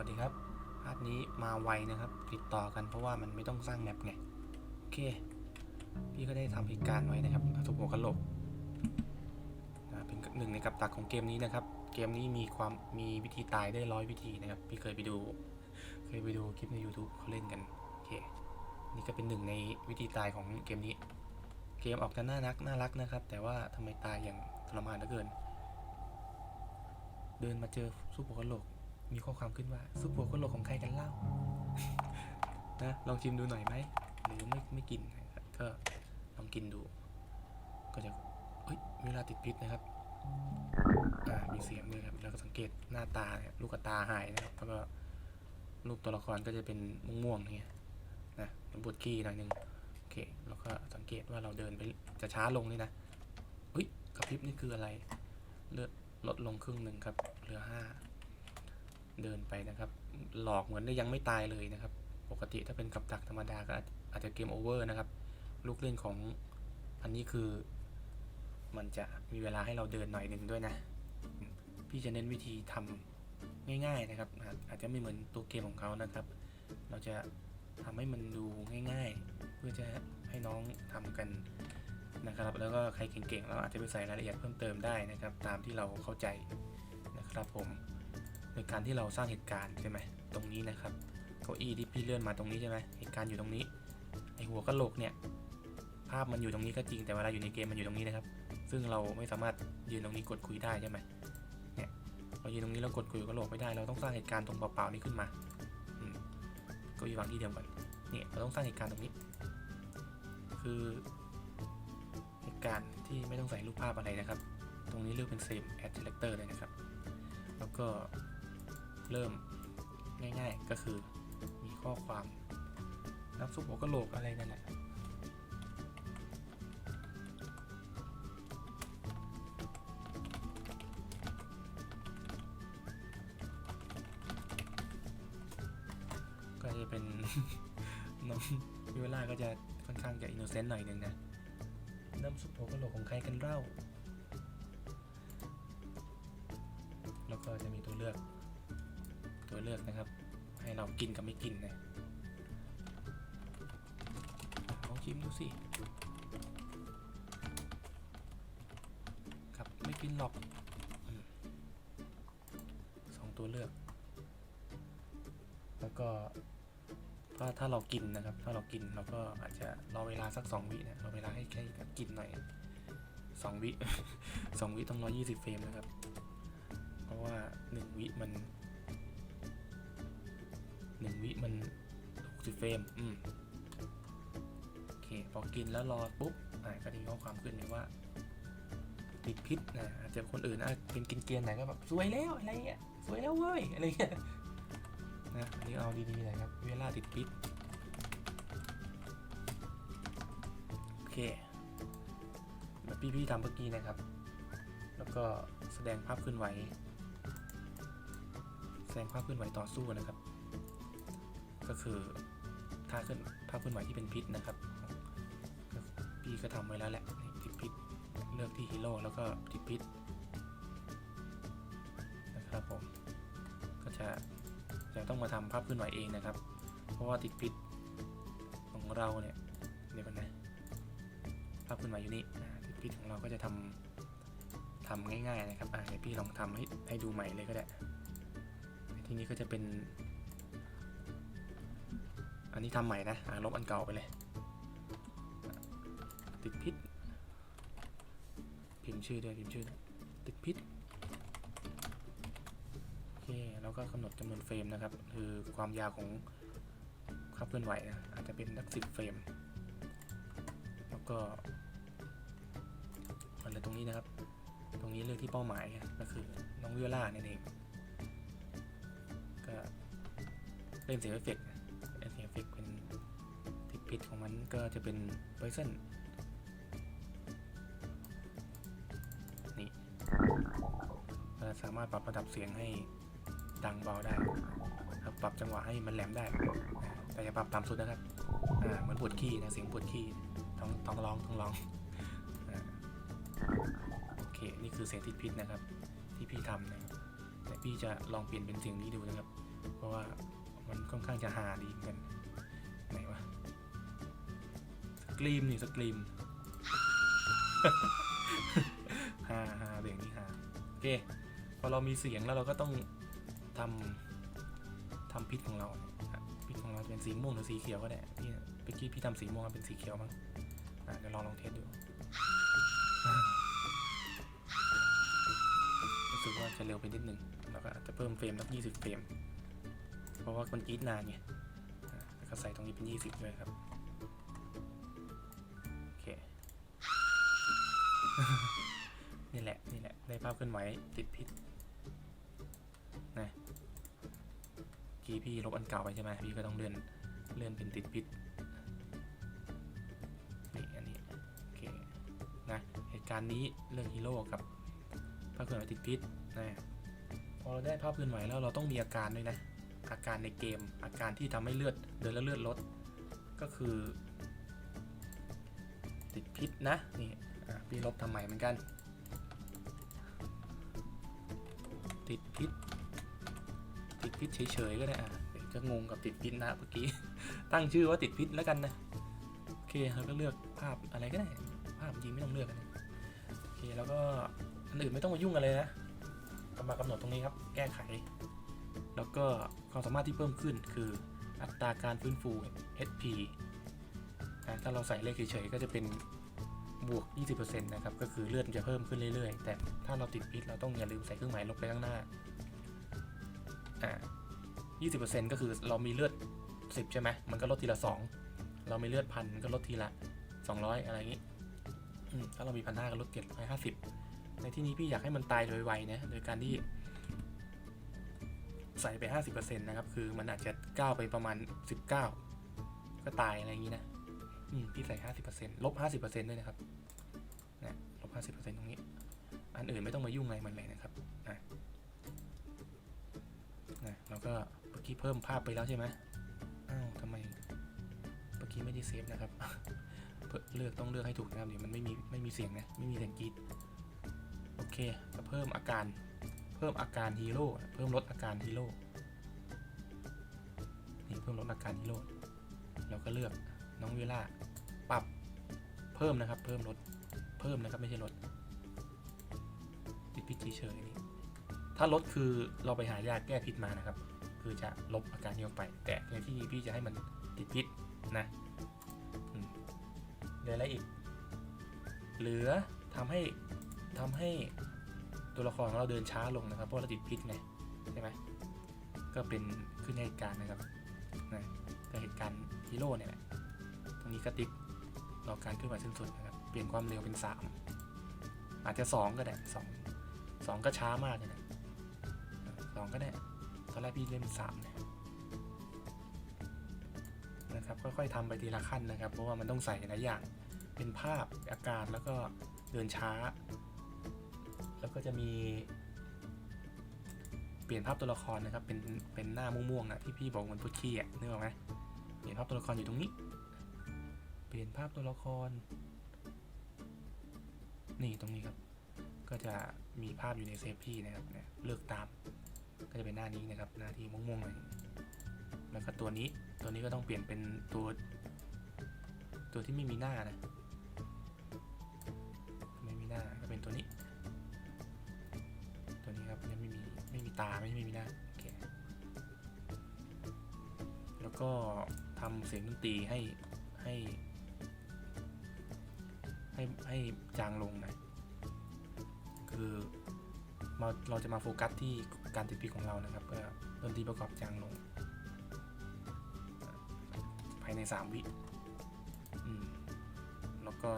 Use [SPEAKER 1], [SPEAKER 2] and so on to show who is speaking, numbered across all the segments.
[SPEAKER 1] วัสดีครับพาร์ทนี้มาไวนะครับ ติดต่อกันเพราะว่ามันไม่ต้องสร้างแมปไง โอเค พี่ก็ได้ทำเหตุการณ์ไว้นะครับทุบหัวกะโหลกเป็นหนึ่งในกับตักของเกมนี้นะครับ เกมนี้มีความมีวิธีตายได้ร้อยวิธีนะครับ พี่เคยไปดู เคยไปดูคลิปใน YouTube เขาเล่นกันโอเค นี่ก็เป็นหนึ่งในวิธีตายของเกมนี้ เกมออกจะน่ารักน่ารักนะครับ แต่ว่าทำไมตายอย่างทรมานเหลือเกิน เดินมาเจอซุปหัวกะโหลก มีข้อความขึ้นว่าซุปหัวกะโลกของใครกันเล่า นะลองชิมดูหน่อยไหมหรือไม่ไม่กินก็ลองกินดู ก็จะเฮ้ยเวลาติดพิษนะครับมีเสียงด้วยครับแล้วก็สังเกตหน้าตาเนี่ยลูกตาหายนะครับแล้วก็รูปตัวละครก็จะเป็นม่วงๆเนี่ยนะมันปวดขี้หน่อยนึงโอเคแล้วก็สังเกตว่าเราเดินไปจะช้าลงนี่นะเฮ้ยกระพริบนี่คืออะไร เลือดลดลงครึ่งหนึ่งครับเหลือห้า เดินไปนะครับ หลอกเหมือนได้ยังไม่ตายเลยนะครับ ปกติถ้าเป็นกับดักธรรมดาก็อาจจะเกมโอเวอร์นะครับ ลูกเล่นของอันนี้คือ มันจะมีเวลาให้เราเดินหน่อยหนึ่งด้วยนะ พี่จะเน้นวิธีทำง่ายๆนะครับ อาจจะไม่เหมือนตัวเกมของเขานะครับ เราจะทำให้มันดูง่ายๆ เพื่อจะให้น้องทำกันนะครับ แล้วก็ใครเก่งๆเราอาจจะไปใส่รายละเอียดเพิ่มเติมได้นะครับ ตามที่เราเข้าใจนะครับผม ดยการที่เราสร้างเหตุการณ์ใช่ไหมตรงนี้นะครับเก้าอี้ที่พี่เลื่อนมาตรงนี้ใช่ไหมเหตุการณ์อยู่ตรงนี้ไอหัวกระโหลกเนี่ยภาพมันอยู่ตรงนี้ก็จริงแต่เวลาอยู่ในเกมมันอยู่ตรงนี้นะครับ ซึ่งเราไม่สามารถยืนตรงนี้กดคุยได้ใช่ไหมเนี่ยเรายืนตรงนี้เรากดคุยกับกะโหลกไม่ได้ เราต้องสร้างเหตุการณ์ตรงเปล่าๆนี้ขึ้นมาอืมเก็อีวางที่เดิมก่อนเนี่ยเราต้องสร้างเหตุการณ์ตรงนี้ คือเหตุการณ์ที่ไม่ต้องใส่รูปภาพอะไรนะครับ ตรงนี้เลือกเป็น same add selector เลยนะครับ แล้วก็ เริ่มง่าย ๆ ก็คือมีข้อความน้ำซุปหัวกะโหลกอะไรนั่นแหละก็จะเป็นน้องวิเวล่าก็จะค่อนข้างจะอินโนเซนต์หน่อยหนึงนะ น้ำซุปหัวกะโหลกของใครกันเล่า แล้วก็จะมีตัวเลือก ตัวเลือกนะครับ ให้เรากินกับไม่กินนะลองชิมดูสิครับไม่กินหรอกอสองตัวเลือก แล้วก็ถ้าถ้าเรากินนะครับ ถ้าเรากินเราก็อาจจะรอเวลาสักสองวินะรอเวลาให้แค่กินหน่อยสองวิสองวิต้องร้อยี่สิบเฟรมนะครับ เพราะว่าหนึ่งวิมัน หนึ่งวิมันหกสิบเฟรมอืมโอเคพอกินแล้วรอปุ๊บอ่าก็จะมีข้อความขึ้นเลยว่า ติดพิษนะอาจจะคนอื่นอาจเป็นกินเกียนไหนก็แบบสวยแล้วอะไรเงี้ยสวยแล้วเว้ยอะไรเงี้ยนะอันนี้เอาดีๆหน่อยครับ เวลาติดพิษโอเคแบบพี่ๆทำเมื่อกี้นะครับ แล้วก็แสดงภาพเคลื่อนไหวแสดงภาพเคลื่อนไหวต่อสู้นะครับ ก็คือท่าเคลื่อนภาพเคลื่อนไหวที่เป็นพิษนะครับพี่ก็ทำไว้แล้วแหละนี่ติดพิษเลือกที่ฮีโร่แล้วก็ติดพิษนะครับผมก็จะจะต้องมาทำภาพเคลื่อนไหวเองนะครับ เพราะว่าติดพิษของเราเนี่ยเดี๋ยวกันนะภาพเคลื่อนไหวอยู่นี่ติดพิษของเราก็จะทำทำง่ายๆนะครับอ่าเดี๋ยวพี่ลองทำให้ให้ดูใหม่เลยก็ได้ ทีนี้ก็จะเป็น อันนี้ทำใหม่นะลบอันเก่าไปเลย ติดพิษ พิมพ์ชื่อด้วยพิมพ์ชื่อ ติดพิษ โอเค แล้วก็กำหนดจำนวนเฟรมนะครับ คือความยาวของภาพเคลื่อนไหวนะ อาจจะเป็นสักสิบเฟรม แล้วก็อะไรตรงนี้นะครับ ตรงนี้เลือกที่เป้าหมายก็คือน้องวิโอล่านั่นเอง ก็เล่นเสียงเอฟเฟกต์ ติดพิษของมันก็จะเป็นไ o เซนนี่เราสามารถปรับระดับเสียงให้ดังเบาได้ครับปรับจังหวะให้มันแหลมได้ แต่อย่าปรับต่ำสุดนะครับอ่าเหมือนปวดขี้นะเสียงปวดขี้ต้องต้องร้องต้องร้องโอเคนี่คือเสียงติดพิษนะครับ ที่พี่ทำนะครับแต่พี่จะลองเปลี่ยนเป็นเสียงนี้ดูนะครับ เพราะว่ามันค่อนข้างจะฮาดีเหมือนกัน กรีมนี่สกรีมฮาฮาเสียงนี้ฮาโอเค พอเรามีเสียงแล้วเราก็ต้องทำทำพิษของเราพิษของเราเป็นสีม่วงหรือสีเขียวก็ได้พี่เมื่อกี้พี่ทำสีม่วงเป็นสีเขียวมั้งอะเดี๋ยวลองลองเทสดูรู้สึกว่าจะเร็วไปนิดนึงแล้วก็อาจจะเพิ่มเฟรมสักยี่สิบเฟรม เพราะว่ามันกรีดนานไงแล้วก็ใส่ตรงนี้เป็นยี่สิบเลยครับ นี่แหละ นี่แหละ ได้ภาพเคลื่อนไหวติดพิษนะกี้พี่ลบอันเก่าไปใช่ไหมพี่ก็ต้องเลื่อน เลื่อนเป็นติดพิษนี่อันนี้ โอเค นะ เหตุการณ์นี้เรื่องฮีโร่กับภาพเคลื่อนไหวติดพิษนะพอเราได้ภาพเคลื่อนไหวแล้วเราต้องมีอาการด้วยนะ อาการในเกม อาการที่ทำให้เลือดเดินแล้วเลือดลด ก็คือ ติดพิษนะ นี่ พี่ลบทำใหม่เหมือนกัน ติดพิษ ติดพิษเฉยๆก็ได้อะจะงงกับติดพิษนะเมื่อกี้ ตั้งชื่อว่าติดพิษแล้วกันนะ โอเคแล้วก็เลือกภาพอะไรก็ได้ ภาพจริงไม่ต้องเลือกก็ได้โอเคแล้วก็อันอื่นไม่ต้องมายุ่งกันเลยนะกำมากำหนดตรงนี้ครับ แก้ไข แล้วก็ความสามารถที่เพิ่มขึ้นคืออัตราการฟื้นฟู HP นะถ้าเราใส่เลขเฉยๆก็จะเป็น บวก 20%นะครับ ก็คือเลือดมันจะเพิ่มขึ้นเรื่อยๆ แต่ถ้าเราติดพิษเราต้องอย่าลืมใส่เครื่องหมายลบไปข้างหน้า อ่า 20%ก็คือเรามีเลือด 10 ใช่ไหม มันก็ลดทีละ 2 เรามีเลือดพันก็ลดทีละ 200 อะไรอย่างนี้ ถ้าเรามีพันห้าก็ลดเจ็ดร้อยห้าสิบในที่นี้พี่อยากให้มันตายโดยไวนะ โดยการที่ใส่ไป 50%นะครับ คือมันอาจจะก้าวไปประมาณ 19 ก็ตายอะไรอย่างนี้นะ อืมพี่ใส่50%ลบ50%ด้วยนะครับนะลบ50%ตรงนี้ อันอื่นไม่ต้องมายุ่งอะไรมันเลยนะครับนะนะแล้วก็เมื่อกี้เพิ่มภาพไปแล้วใช่ไหมอ้าวทำไมเมื่อกี้ไม่ได้เซฟนะครับเพิ่มเลือกต้องเลือกให้ถูกนะครับเดี๋ยวมันไม่มีไม่มีเสียงนะไม่มีเสียงกรีดโอเคจะเพิ่มอาการเพิ่มอาการฮีโร่เพิ่มลดอาการฮีโร่นี่เพิ่มลดอาการฮีโร่เราก็เลือก น้องเวล่าปรับเพิ่มนะครับ เพิ่มลดเพิ่มนะครับไม่ใช่ลดติดพิษเฉยๆนี่ถ้าลดคือเราไปหายาแก้พิษมานะครับ คือจะลบอาการนี้ออกไป แต่ในที่นี้พี่จะให้มันติดพิษนะเหลืออะไรอีก เหลือทำให้ทำให้ตัวละครของเราเดินช้าลงนะครับ เพราะเราติดพิษไงใช่ไหมก็เป็นขึ้นในเหตุการณ์นะครับนะก็เหตุการณ์ฮีโร่เนี่ยแหละ รงนี้ก็ติดรอการเคลื่อนไหวสิ้นสุดนะครับ เปลี่ยนความเร็วเป็น 3 อาจจะ 2 ก็ได้2 2ก็ช้ามากเลยนะสองก็ได้ตอนแรกพี่เล่นสามเนี่ยนะครับค่อยๆทำไปทีละขั้นนะครับ เพราะว่ามันต้องใส่หลายอย่างเป็นภาพอาการแล้วก็เดินช้า แล้วก็จะมี เปลี่ยนภาพตัวละครนะครับ เป็นเป็นหน้าม่วงๆอะที่พี่บอกเหมันพุชชี่อะนึกออกไหมเปลี่ยนภาพตัวละครอยู่ตรงนี้ เปลี่ยนภาพตัวละคร นี่ตรงนี้ครับ ก็จะมีภาพอยู่ในเซฟพี่นะครับเนี่ยเลือกตาม ก็จะเป็นหน้านี้นะครับ หน้าที่ม่วงๆหน่อยแล้วก็ตัวนี้ตัวนี้ก็ต้องเปลี่ยนเป็นตัว ตัวที่ไม่มีหน้านะไม่มีหน้าก็เป็นตัวนี้ ตัวนี้ครับยังไม่มีไม่มีตาไม่ไม่มีหน้าโอเคแล้วก็ทำเสียงดนตรีให้ให้ ให้ให้จางลงหนะ คือเราเราจะมาโฟกัสที่การติดพิษของเรานะครับเพื่อดนตรีประกอบจางลง ภายใน 3 วิอืมแล้วก็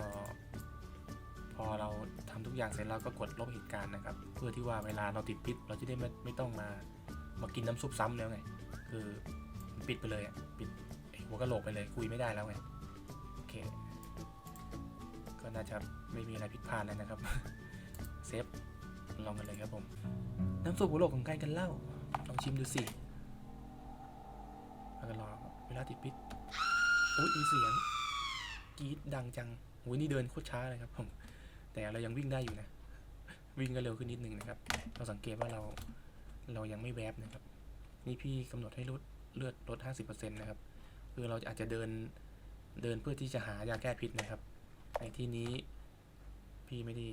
[SPEAKER 1] พอเราทำทุกอย่างเสร็จแล้วก็กดลบเหตุการณ์นะครับ เพื่อที่ว่าเวลาเราติดพิษเราจะได้ไม่ไม่ต้องมามากินน้ำซุปซ้ำแล้วไง คือปิดไปเลยอะปิดหัวกะโหลกไปเลยคุยไม่ได้แล้วไงโอเค น่าจะไม่มีอะไรผิดพลาดแล้วนะครับ เซฟ ลองกันเลยครับผม น้ำซุปหัวโลกของใครกันเล่า ลองชิมดูสิแล้วก็รอเวลาติดพิษอุ้ยมีเสียงกรี๊ดดังจังอุ้ยนี่เดินโคตรช้าเลยครับผม แต่เรายังวิ่งได้อยู่นะ วิ่งก็เร็วขึ้นนิดนึงนะครับ เราสังเกตว่าเราเรายังไม่แวบนะครับ นี่พี่กำหนดให้ลดเลือดลด 50%นะครับ คือเราอาจจะเดินเดินเพื่อที่จะหายาแก้พิษนะครับ ในที่นี้พี่ไม่ได้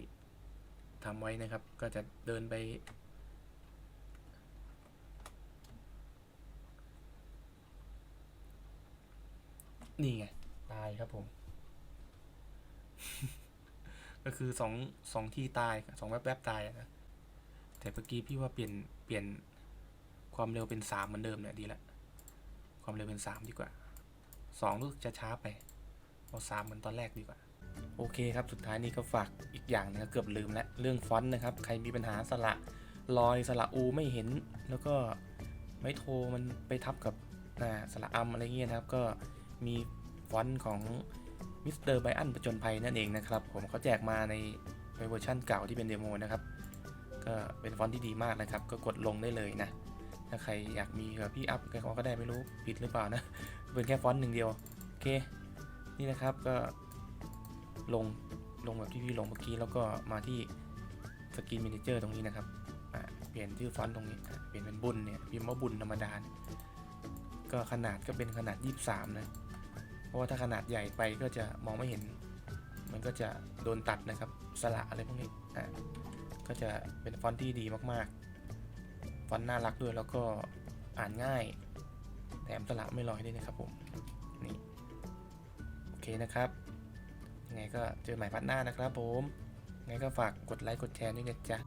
[SPEAKER 1] ทำไว้นะครับ ก็จะเดินไป นี่ไง ตายครับผม ก็คือสองสองที่ตายสองแวบๆตายนะแต่เมื่อกี้พี่ว่าเปลี่ยนเปลี่ยนความเร็วเป็นสามเหมือนเดิมเนี่ยดีละความเร็วเป็นสามดีกว่าสองรู้สึกจะช้าไปเอาสามเหมือนตอนแรกดีกว่า โอเคครับ สุดท้ายนี้ก็ฝากอีกอย่างนะครับเกือบลืมแล้วเรื่องฟอนต์นะครับ ใครมีปัญหาสระรอยสระอูไม่เห็น แล้วก็ไม่โทรมันไปทับกับอ่าสระอัมอะไรเงี้ยนะครับ ก็มีฟอนต์ของมิสเตอร์ไบอันประจนภัยนั่นเองนะครับ ผมเขาแจกมาในเวอร์ชั่นเก่าที่เป็นเดโมนะครับ ก็เป็นฟอนต์ที่ดีมากนะครับ ก็กดลงได้เลยนะถ้าใครอยากมีกับพี่อัพก็ก็ได้ไม่รู้ผิดหรือเปล่านะเป็นแค่ฟอนต์หนึ่งเดียวโอเคนี่นะครับก็ ลงลงแบบที่พี่ลงเมื่อกี้แล้วก็มาที่สกรีน m ม n เจอร์ตรงนี้นะครับเปลี่ยนชื่อฟอนต์ตรงนี้เปลี่ยนเป็นบุญเนี่ยพิมพ์ว่าบุญธรรมดาก็ขนาดก็เป็นขนาด 23 นะ เพราะว่าถ้าขนาดใหญ่ไปก็จะมองไม่เห็น มันก็จะโดนตัดนะครับสระอะไรพวกนี้อะก็จะเป็นฟอนต์ที่ดีมากๆ ฟอนต์น่ารักด้วยแล้วก็อ่านง่าย แถมสระไม่ลอยด้วยนะครับผม นี่ โอเคนะครับ ไงก็เจอใหม่พัดหน้านะครับผมงไงก็ฝากกดไลค์กดแชร์ด้วยนะจ๊ะ